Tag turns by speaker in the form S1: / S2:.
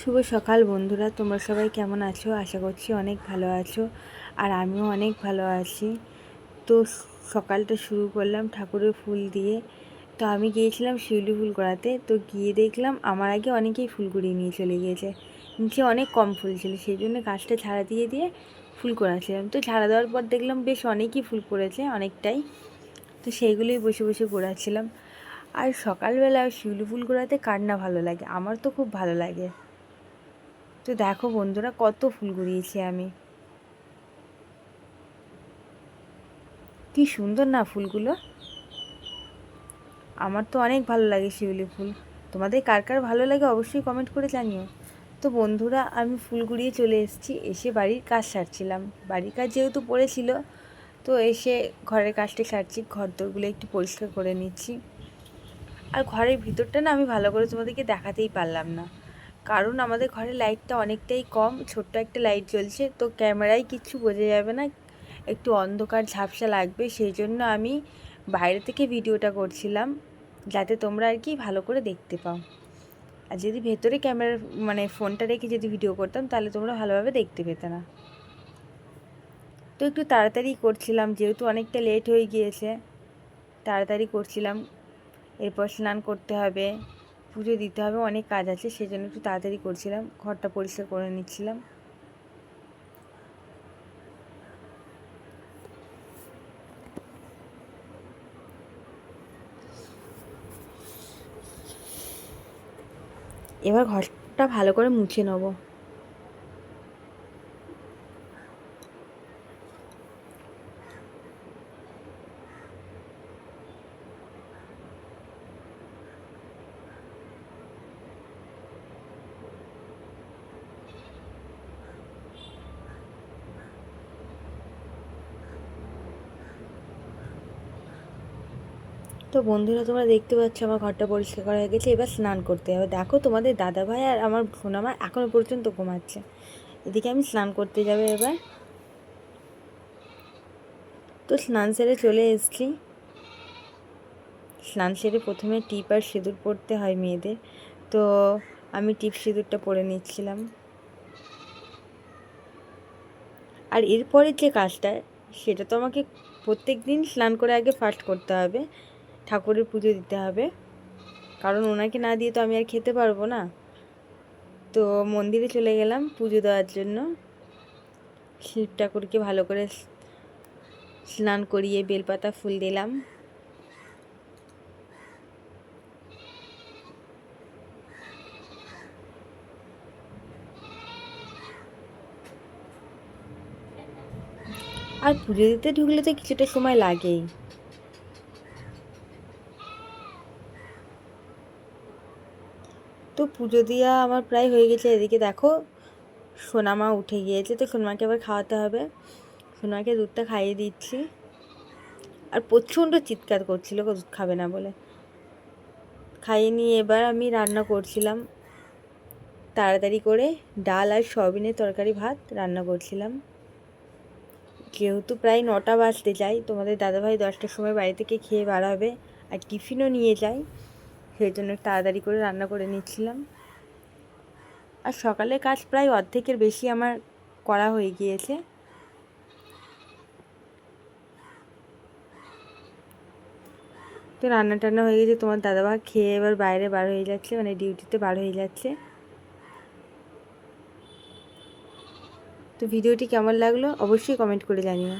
S1: শুভ সকাল বন্ধুরা, তোমরা সবাই কেমন আছো? আশা করছি অনেক ভালো আছো আর আমিও অনেক ভালো আছি। তো সকালটা শুরু করলাম ঠাকুরের ফুল দিয়ে। তো আমি গিয়েছিলাম শিউলি ফুল করাতে তো গিয়ে দেখলাম আমার আগে অনেকেই ফুল কুড়িয়ে নিয়ে চলে গিয়েছে। নিচে অনেক কম ফুল ছিল, সেই জন্য গাছটা ছাড়া দিয়ে দিয়ে ফুল করাছিলাম তো ছাড়া দেওয়ার পর দেখলাম বেশ অনেকই ফুল পড়েছে, অনেকটাই। তো সেইগুলোই বসে বসে করাচ্ছিলাম আর সকালবেলা শিউলি ফুল করাতে কার না ভালো লাগে? আমার তো খুব ভালো লাগে। তো দেখো বন্ধুরা, কত ফুল কুড়িয়েছি আমি। কি সুন্দর না ফুলগুলো। আমার তো অনেক ভালো লাগে শিউলি ফুল। তোমাদের কার কার ভালো লাগে অবশ্যই কমেন্ট করে জানিও। তো বন্ধুরা, আমি ফুল কুড়িয়ে চলে এসেছি, এসে বাড়ির কাজ সারছিলাম। বাড়ির কাজ যেহেতু পড়েছিল, তো এসে ঘরের কাজটা সারছি ঘর দোরগুলো একটু পরিষ্কার করে নিচ্ছি। আর ঘরের ভিতরটা না আমি ভালো করে তোমাদেরকে দেখাতেই পারলাম না। কারণ আমাদের ঘরে লাইটটা অনেকটাই কম, ছোট্ট একটা লাইট জ্বলছে, তো ক্যামেরায় কিছু বোঝা যাবে না, একটু অন্ধকার ঝাপসা লাগবে, সেই জন্য আমি বাইরে থেকে ভিডিওটা করছিলাম, যাতে তোমরা আর কি ভালো করে দেখতে পাও। আর যদি ভেতরে ক্যামেরা মানে ফোনটা রেখে যদি ভিডিও করতাম, তাহলে তোমরা ভালোভাবে দেখতে পেতে না। তো একটু তাড়াতাড়ি করছিলাম, যেহেতু অনেকটা লেট হয়ে গিয়েছে, তাড়াতাড়ি করছিলাম, এরপর স্নান করতে হবে। পুজো দিতে হবে, অনেক কাজ আছে সেই জন্য একটু তাড়াতাড়ি করছিলাম, ঘরটা পরিষ্কার করে নিচ্ছিলাম। এবার ঘরটা ভালো করে মুছে নেব। তো বন্ধুরা, তোমরা দেখতে পাচ্ছ আমার ঘরটা পরিষ্কার করা হয়ে গেছে। এবার স্নান করতে হবে। দেখো তোমাদের দাদা ভাই আর আমার আমার এখনও পর্যন্ত ঘুমাচ্ছে। এদিকে আমি স্নান করতে যাবে এবার। তো স্নান সেরে চলে এসেছি। স্নান সেরে প্রথমে টিপ আর সিঁদুর পরতে হয় মেয়েদের। তো আমি টিপ সিঁদুরটা পরে নিচ্ছিলাম। আর এরপরের যে কাজটা, সেটা তো আমাকে প্রত্যেক দিন স্নান করে আগে ফার্স্ট করতে হবে। ঠাকুরের পুজো দিতে হবে। কারণ ওনাকে না দিয়ে তো আমি আর খেতে পারব না। তো মন্দিরে চলে গেলাম পুজো দেওয়ার জন্য। শিব ঠাকুরকে ভালো করে স্নান করিয়ে বেলপাতা ফুল দিলাম। আর পুজো দিতে ঢুকলে তো কিছুটা সময় লাগেই। তো পুজো দেওয়া আমার প্রায় হয়ে গেছে, এদিকে দেখো সোনামা উঠে গিয়েছে, তো সোনামাকে আবার খাওয়াতে হবে। সোনামাকে দুধটা খাইয়ে দিচ্ছি। আর প্রচণ্ড চিৎকার করছিল দুধ খাবে না বলে। খাইয়ে নিয়ে এবার আমি রান্না করছিলাম। তাড়াতাড়ি করে ডাল আর সয়াবিনের তরকারি ভাত রান্না করছিলাম। যেহেতু প্রায় নটা বাজতে যাই তোমাদের দাদাভাই দশটার সময় বাড়ি থেকে খেয়ে বার হবে আর টিফিনও নিয়ে যায় সেই জন্য তাড়াতাড়ি করে রান্না করে নিচ্ছিলাম। আর সকালে কাজ প্রায় অর্ধেকের বেশি আমার করা হয়ে গিয়েছে। তো রান্না টান্না হয়ে গেছে, তোমার দাদাবা খেয়ে এবার বাইরে বার হয়ে যাচ্ছে মানে ডিউটিতে বার হয়ে যাচ্ছে। তো ভিডিওটি কেমন লাগল অবশ্যই কমেন্ট করে জানিও।